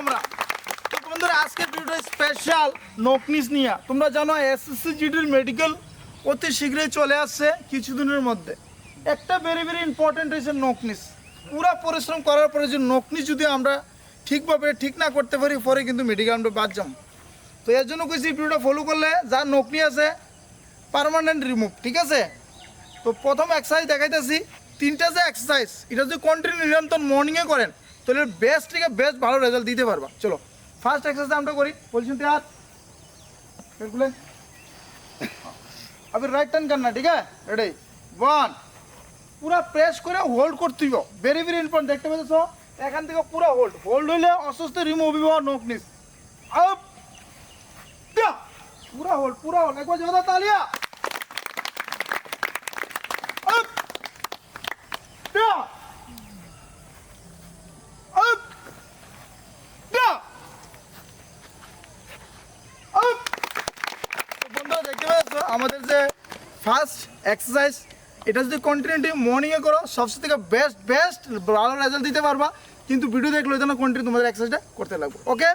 আমরা। বন্ধুরা, আজকের ভিডিওটা স্পেশাল নকনিস নিয়ে। তোমরা জানো এসএসসি জিডির মেডিকেল অতি শীঘ্রই চলে আসছে কিছুদিনের মধ্যে। একটা ভেরি ভেরি ইম্পর্টেন্ট হয়েছে নকনিস পুরা পরিশ্রম করার পরে যে নকনিস যদি আমরা ঠিকভাবে ঠিক না করতে পারি, পরে কিন্তু মেডিকেল আমরা বাদ যাম। তো এর জন্য কইছি, ভিডিওটা ফলো করলে যার নকনি আছে পার্মানেন্ট রিমুভ ঠিক আছে? তো প্রথম এক্সারসাইজ দেখাইতেছি, তিনটা যে এক্সারসাইজ এটা যদি কন্টিনিউ নিরন্তর মর্নিংয়ে করেন তাহলে বেস্ট থেকে বেস্ট ভালো রেজাল্ট দিতে পারবা চলো ফার্স্ট এক্সারসাইজ আমরা করি বলছেন তৈয়ার बिल्कुल अभी राइट टर्न करना ठीक है रेडी ওয়ান পুরা প্রেস করে হোল্ড করতে হইব ভেরি ভেরি ইম্পর্টেন্ট দেখতে পাচ্ছ এখান থেকে পুরো হোল্ড হোল্ড হইলে অসুস্থ রিমুভ হইব নক নিস আপ দিয়া পুরা হোল্ড পুরা হোল্ড একবার জোরে তালিয়া ফার্স্ট এক্সারসাইজ, এটা যদি কন্টিনিউটি মর্নিংয়ে করো, সবচেয়ে থেকে বেস্ট বেস্ট ভালো রেজাল্ট দিতে পারবা। কিন্তু ভিডিও দেখলে জন্য কন্টিনিউ তোমাদের এক্সারসাইজটা করতে লাগবে। Okay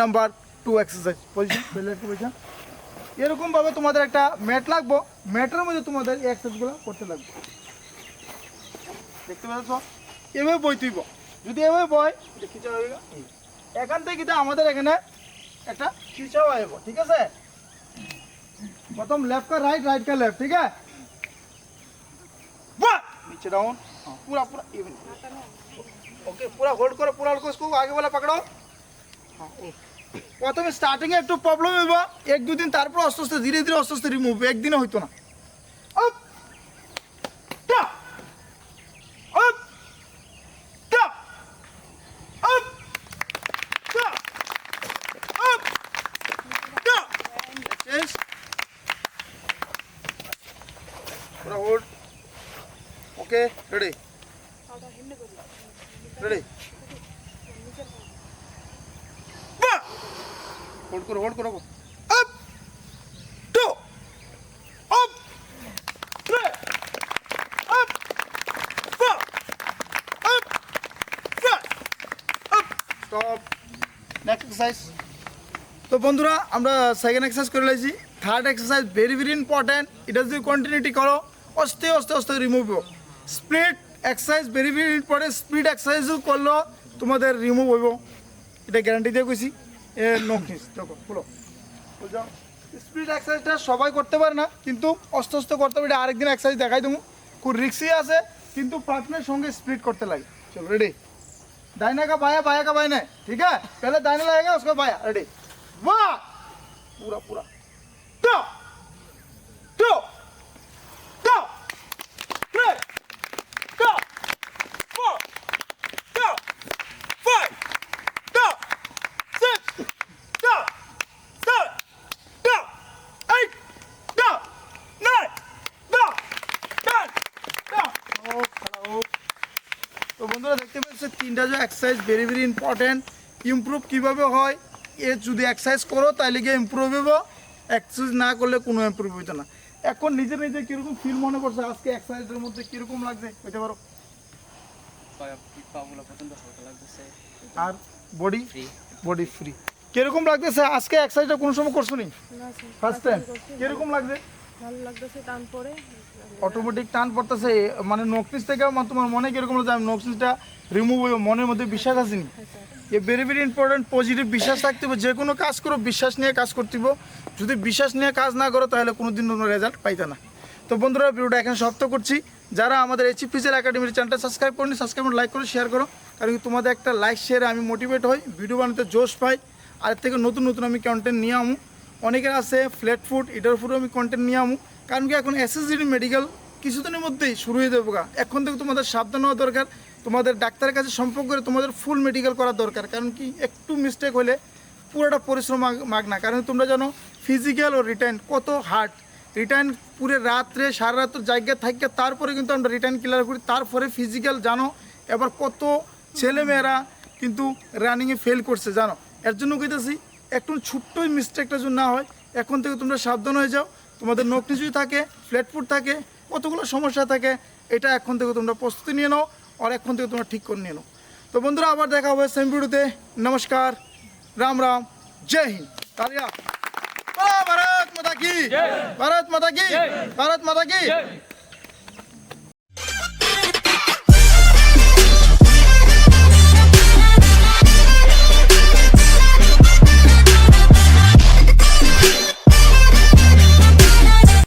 number two exercise position position এরকমভাবে তোমাদের একটা ম্যাট লাগবো। ম্যাটের মধ্যে তোমাদের এই এক্সারসাইজগুলো করতে লাগবে। দেখতে পাচ্ছ এভাবে বই তুইব। যদি এভাবে গেল। এখান থেকে আমাদের এখানে একটা খিচাও আসব ঠিক আছে? प्रथम लेफ्ट का राइट राइट का लेफ्ट ठीक है वाह! नीचे डाउन हाँ, पूरा पूरा इवन ओके पूरा होल्ड करो पूरा होल्ड करो इसको आगे वाला पकड़ो हाँ, ও। প্রথমে স্টার্টিং এ একটু প্রবলেম হইব এক দুদিন তারপর আস্তে আস্তে ধীরে ধীরে আস্তে আস্তে রিমুভ একদিনে হইতো না ওকে রেডি রেডি হোল্ড করো হোল্ড করো up two up three up four up five up stop next exercise তো বন্ধুরা, আমরা সেকেন্ড এক্সারসাইজ করে লাইছি। Third exercise very very important এটা যদি কন্টিনিউটি করো। অস্তে অস্তে অস্তে remove split exercise very very important split এক্সারসাইজও করলেও তোমাদের রিমুভ হইব এটা গ্যারান্টি দিয়ে কইছি এ নকনিস দেখো বলো বুঝাও স্প্লিট এক্সারসাইজটা সবাই করতে পারে না কিন্তু আস্তে আস্তে করতে হবে এটা আরেকদিন এক্সারসাইজ দেখাই দেবো খুব রিক্সি আছে কিন্তু পার্টনার সঙ্গে স্প্লিট করতে লাগে চলো রেডি दाहिना का बाया बाया का बाया ठीक है पहले दाहिना लगेगा उसका बाया रेडी वाह पूरा पूरा टो বন্ধুরা দেখতে পাচ্ছ তিনটা যে exercise very very important improve কীভাবে হয়? এ যদি এক্সারসাইজ করো তাহলে গিয়ে ইমপ্রুভ হইব। এক্সারসাইজ না করলে কোনো ইমপ্রুভ হইতো না। এখন নিজে নিজে কীরকম ফিল মনে করছে? আজকে এক্সারসাইজের মধ্যে কীরকম লাগছে? হইতে পারো। আর বডি বডি ফ্রি কীরকম লাগতেছে? আজকে এক্সারসাইজটা কোনো সময় করছ নি? না ফার্স্ট টাইম কীরকম লাগছে? ভালো লাগতেছে টান পরে অটোমেটিক টান পড়তেছে মানে নকশিস থেকে তোমার মনে কীরকম লাগছে আমি নকশিসটা রিমুভ হয়ে মনের মধ্যে বিশ্বাস আসেনি হ্যাঁ এ ভেরি ভেরি ইম্পর্টেন্ট পজিটিভ বিশ্বাস থাকতে হবে যে কোনো কাজ করো বিশ্বাস নিয়ে কাজ করতে হবে। যদি বিশ্বাস নিয়ে কাজ না করো তাহলে কোনো দিন কোনো রেজাল্ট পাইতে না। তো বন্ধুরা ভিডিওটা এখানে সমাপ্ত করছি। যারা আমাদের এইচ ফিজেল একাডেমির চ্যানেলটা সাবস্ক্রাইব করেনি সাবস্ক্রাইব করে লাইক করে শেয়ার করো। কারণ তোমাদের একটা লাইক শেয়ারে আমি মোটিভেট হই ভিডিও বানাতে জোশ পাই। আর থেকে নতুন নতুন আমি কন্টেন্ট নিয়ে আমু। অনেকের আছে ফ্ল্যাট ফুড এটার উপরেও আমি কন্টেন্ট নিয়ে আমু। কারণ কি এখন এসএসজি মেডিকেল কিছুদিনের মধ্যেই শুরু হয়ে যাব। এখন থেকে তোমাদের সাবধান হওয়া দরকার। তোমাদের ডাক্তারের কাছে সম্পর্ক করে তোমাদের ফুল মেডিকেল করা দরকার। কারণ কি একটু মিস্টেক হলে পুরোটা পরিশ্রম মাগ- না। কারণ তোমরা জানো ফিজিক্যাল ও রিটার্ন কত হার্ড রিটার্ন পুরো রাত্রে, সারা রাত জায়গায় থাকে তারপরে কিন্তু আমরা রিটার্ন ক্লিয়ার করি। তারপরে ফিজিক্যাল জানো, এবার কত ছেলেমেয়েরা কিন্তু রানিংয়ে ফেল করছে, জানো? এর জন্য কইতেছি একটু ছোট্ট মিস্টেকটা যদি না হয় এখন থেকে তোমরা সাবধান হয়ে যাও। তোমাদের নখ যদি থাকে ফ্ল্যাট ফুট থাকে কতগুলো সমস্যা থাকে এটা এখন থেকে তোমরা প্রস্তুতি নিয়ে নাও আর এখন থেকে তোমরা ঠিক করে নিয়ে নাও। তো বন্ধুরা আবার দেখা হবে সেম ভিডিওতে নমস্কার রাম রাম জয় হিন্দ। তালিয়া ভারত মাতা কি? ভারত মাতা কি? ভারত মাতা কি?